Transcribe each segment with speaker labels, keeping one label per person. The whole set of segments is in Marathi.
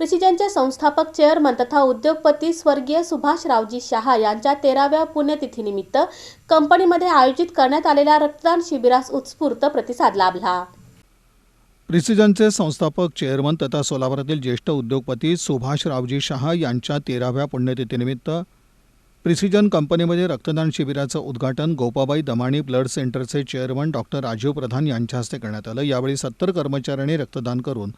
Speaker 1: प्रिसिजनचे संस्थापक चेअरमन तथा उद्योगपती स्वर्गीय सुभाष रावजी शहा यांच्या तेराव्या पुण्यतिथीनिमित्त कंपनीमध्ये आयोजित करण्यात आलेल्या रक्तदान शिबिरास उत्स्फूर्त प्रतिसाद लाभला.
Speaker 2: प्रिसिजनचे संस्थापक चेअरमन तथा सोलापुरातील ज्येष्ठ उद्योगपती सुभाष रावजी शहा यांच्या तेराव्या पुण्यतिथीनिमित्त प्रिसिजन कंपनीमध्ये रक्तदान शिबिराचं उद्घाटन गोपाबाई दमाणी ब्लड सेंटरचे चेअरमन डॉक्टर राजीव प्रधान यांच्या हस्ते करण्यात आलं. यावेळी सत्तर कर्मचाऱ्यांनी रक्तदान करून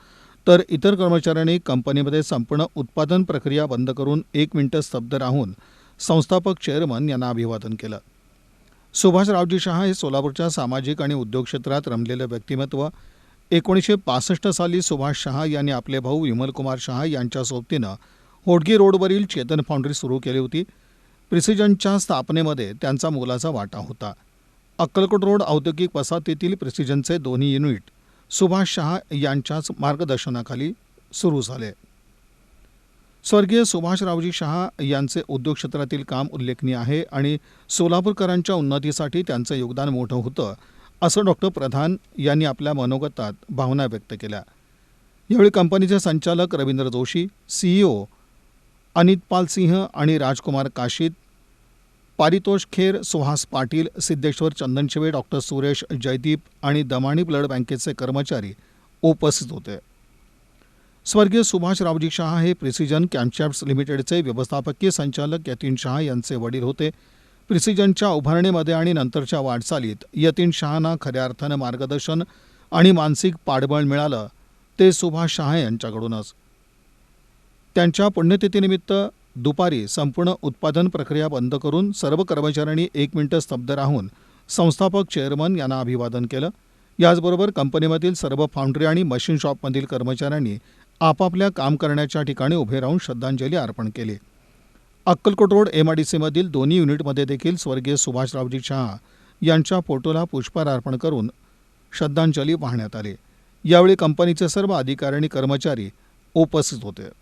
Speaker 2: तर इतर कर्मचाऱ्यांनी कंपनीमध्ये संपूर्ण उत्पादन प्रक्रिया बंद करून एक मिनिटं स्तब्ध राहून संस्थापक चेअरमन यांना अभिवादन केलं. सुभाष रावजी शहा हे सोलापूरच्या सामाजिक आणि उद्योग क्षेत्रात रमलेलं व्यक्तिमत्व. एकोणीसशे पासष्ट साली सुभाष शहा यांनी आपले भाऊ विमलकुमार शहा यांच्या सोबतीनं होडगी रोडवरील चेतन फाउंड्री सुरू केली होती. प्रिसिजनच्या स्थापनेमध्ये त्यांचा मोलाचा वाटा होता. अक्कलकोट रोड औद्योगिक वसाहतीतील प्रिसिजनचे दोन्ही युनिट सुभाष शहा यांच्याच मार्गदर्शनाखाली सुरू झाले. स्वर्गीय सुभाषरावजी शहा यांचे उद्योग क्षेत्रातील काम उल्लेखनीय आहे आणि सोलापूरकरांच्या उन्नतीसाठी त्यांचं योगदान मोठं होतं असं डॉक्टर प्रधान यांनी आपल्या मनोगतात भावना व्यक्त केल्या. यावेळी कंपनीचे संचालक रवींद्र जोशी सीईओ अनित पाल सिंह आणि राजकुमार काशीत पारितोष खेर सुहास पाटील सिद्धेश्वर चंदनशिवे डॉक्टर सुरेश जयदीप आणि दमाणी ब्लड बँकेचे कर्मचारी उपस्थित होते. स्वर्गीय सुभाष रावजी शहा हे प्रिसिजन कॅम्पचॅप्स लिमिटेडचे व्यवस्थापकीय संचालक यतीन शहा यांचे वडील होते. प्रिसिजनच्या उभारणीमध्ये आणि नंतरच्या वाटचालीत यतीन शहांना खऱ्या अर्थानं मार्गदर्शन आणि मानसिक पाठबळ मिळालं ते सुभाष शहा यांच्याकडूनच. त्यांच्या पुण्यतिथीनिमित्त दुपारी संपूर्ण उत्पादन प्रक्रिया बंद करून सर्व कर्मचाऱ्यांनी एक मिनिटं स्तब्ध राहून संस्थापक चेअरमन यांना अभिवादन केलं. याचबरोबर कंपनीमधील सर्व फाउंड्री आणि मशीन शॉपमधील कर्मचाऱ्यांनी आपापल्या काम करण्याच्या ठिकाणी उभे राहून श्रद्धांजली अर्पण केली. Akkalkot road M I D सीमधील दोन्ही युनिटमध्ये देखील स्वर्गीय सुभाषरावजी शहा यांच्या फोटोला पुष्पहार अर्पण करून श्रद्धांजली वाहण्यात आली. यावेळी कंपनीचे सर्व अधिकारी आणि कर्मचारी उपस्थित होते.